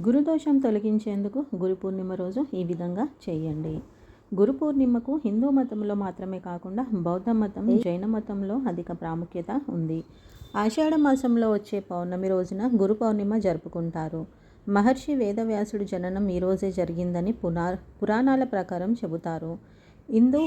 గురుదోషం తొలగించేందుకు గురు పూర్ణిమ రోజు ఈ విధంగా చేయండి. గురు పూర్ణిమకు హిందూ మతంలో మాత్రమే కాకుండా బౌద్ధ మతం జైన మతంలో అధిక ప్రాముఖ్యత ఉంది. ఆషాఢ మాసంలో వచ్చే పౌర్ణమి రోజున గురు పౌర్ణిమ జరుపుకుంటారు. మహర్షి వేదవ్యాసుడు జననం ఈరోజే జరిగిందని పునా పురాణాల ప్రకారం చెబుతారు. హిందూ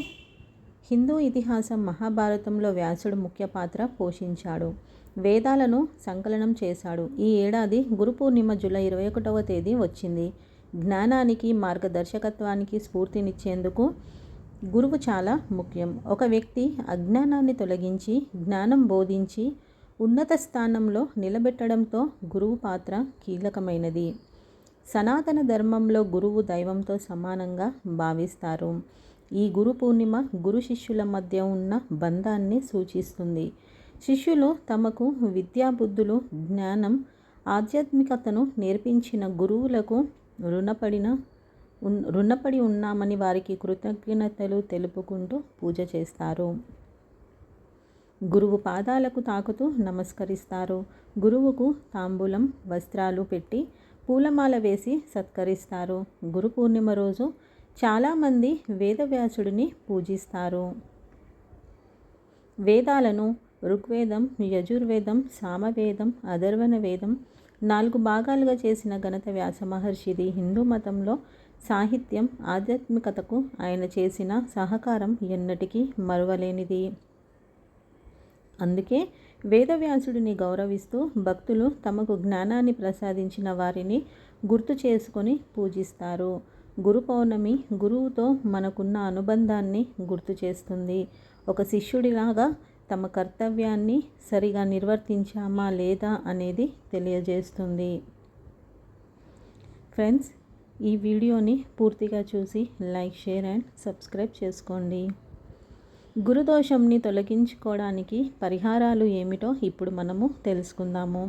హిందూ ఇతిహాసం మహాభారతంలో వ్యాసుడు ముఖ్య పాత్ర పోషించాడు. వేదాలను సంకలనం చేశాడు. ఈ ఏడాది గురు పూర్ణిమ జూలై ఇరవై ఒకటవ తేదీ వచ్చింది. జ్ఞానానికి మార్గదర్శకత్వానికి స్ఫూర్తినిచ్చేందుకు గురువు చాలా ముఖ్యం. ఒక వ్యక్తి అజ్ఞానాన్ని తొలగించి జ్ఞానం బోధించి ఉన్నత స్థానంలో నిలబెట్టడంతో గురువు పాత్ర కీలకమైనది. సనాతన ధర్మంలో గురువు దైవంతో సమానంగా భావిస్తారు. ఈ గురు పూర్ణిమ గురు శిష్యుల మధ్య ఉన్న బంధాన్ని సూచిస్తుంది. శిష్యులు తమకు విద్యాబుద్ధులు జ్ఞానం ఆధ్యాత్మికతను నేర్పించిన గురువులకు రుణపడిన రుణపడి ఉన్నామని వారికి కృతజ్ఞతలు తెలుపుకుంటూ పూజ చేస్తారు. గురువు పాదాలకు తాకుతూ నమస్కరిస్తారు. గురువుకు తాంబూలం వస్త్రాలు పెట్టి పూలమాల వేసి సత్కరిస్తారు. గురు పూర్ణిమ రోజు చాలామంది వేదవ్యాసుడిని పూజిస్తారు. వేదాలను ఋగ్వేదం యజుర్వేదం సామవేదం అధర్వణ వేదం నాలుగు భాగాలుగా చేసిన ఘనత వ్యాస మహర్షిది హిందూ మతంలో సాహిత్యం ఆధ్యాత్మికతకు ఆయన చేసిన సహకారం ఎన్నటికీ మరువలేనిది. అందుకే వేదవ్యాసుడిని గౌరవిస్తూ భక్తులు తమకు జ్ఞానాన్ని ప్రసాదించిన వారిని గుర్తు చేసుకొని పూజిస్తారు. గురు పౌర్ణమి గురువుతో మనకున్న అనుబంధాన్ని గుర్తు చేస్తుంది. ఒక శిష్యుడిలాగా తమ కర్తవ్యాన్ని సరిగా నిర్వర్తించామా లేదా అనేది తెలియజేస్తుంది. ఫ్రెండ్స్ ఈ వీడియోని పూర్తిగా చూసి లైక్ షేర్ అండ్ సబ్స్క్రైబ్ చేసుకోండి. గురుదోషంని తొలగించుకోవడానికి పరిహారాలు ఏమిటో ఇప్పుడు మనము తెలుసుకుందాము.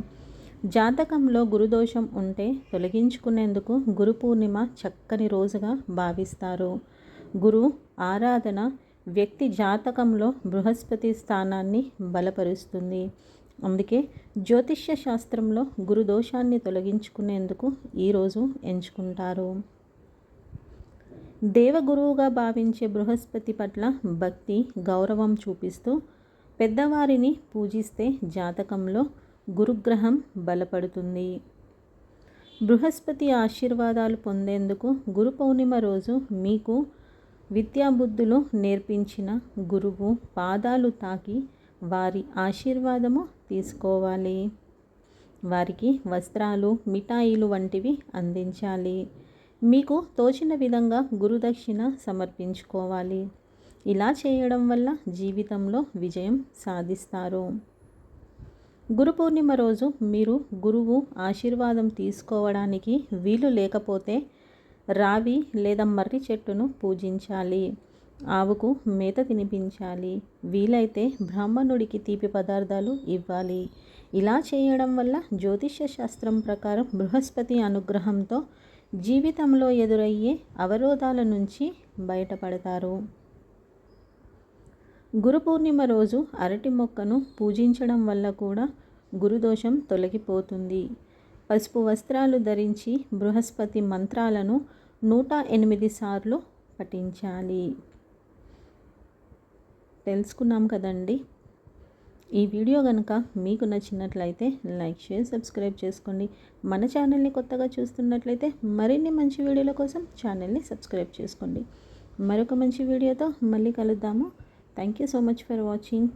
జాతకంలో గురుదోషం ఉంటే తొలగించుకునేందుకు గురు పూర్ణిమ చక్కని రోజుగా భావిస్తారు. గురు ఆరాధన వ్యక్తి జాతకంలో బృహస్పతి స్థానాన్ని బలపరుస్తుంది. అందుకే జ్యోతిష్య శాస్త్రంలో గురుదోషాన్ని తొలగించుకునేందుకు ఈరోజు ఎంచుకుంటారు. దేవగురువుగా భావించే బృహస్పతి పట్ల భక్తి గౌరవం చూపిస్తూ పెద్దవారిని పూజిస్తే జాతకంలో గురుగ్రహం బలపడుతుంది. బృహస్పతి ఆశీర్వాదాలు పొందేందుకు గురు పౌర్ణిమ రోజు మీకు విద్యాబుద్ధులు నేర్పించిన గురువు పాదాలు తాకి వారి ఆశీర్వాదము తీసుకోవాలి. వారికి వస్త్రాలు మిఠాయిలు వంటివి అందించాలి. మీకు తోచిన విధంగా గురుదక్షిణ సమర్పించుకోవాలి. ఇలా చేయడం వల్ల జీవితంలో విజయం సాధిస్తారు. గురు పూర్ణిమ రోజు మీరు గురువు ఆశీర్వాదం తీసుకోవడానికి వీలు లేకపోతే రావి లేదా మర్రి చెట్టును పూజించాలి. ఆవుకు మేత తినిపించాలి. వీలైతే బ్రాహ్మణుడికి తీపి పదార్థాలు ఇవ్వాలి. ఇలా చేయడం వల్ల జ్యోతిష్య శాస్త్రం ప్రకారం బృహస్పతి అనుగ్రహంతో జీవితంలో ఎదురయ్యే అవరోధాల నుంచి బయటపడతారు. గురు పూర్ణిమ రోజు అరటి మొక్కను పూజించడం వల్ల కూడా గురుదోషం తొలగిపోతుంది. పసుపు వస్త్రాలు ధరించి బృహస్పతి మంత్రాలను నూట ఎనిమిది సార్లు పఠించాలి. తెలుసుకున్నాం కదండి? ఈ వీడియో కనుక మీకు నచ్చినట్లయితే లైక్ షేర్ సబ్స్క్రైబ్ చేసుకోండి. మన ఛానల్ని కొత్తగా చూస్తున్నట్లయితే మరిన్ని మంచి వీడియోల కోసం ఛానల్ని సబ్స్క్రైబ్ చేసుకోండి. మరొక మంచి వీడియోతో మళ్ళీ కలుద్దాము. Thank you so much for watching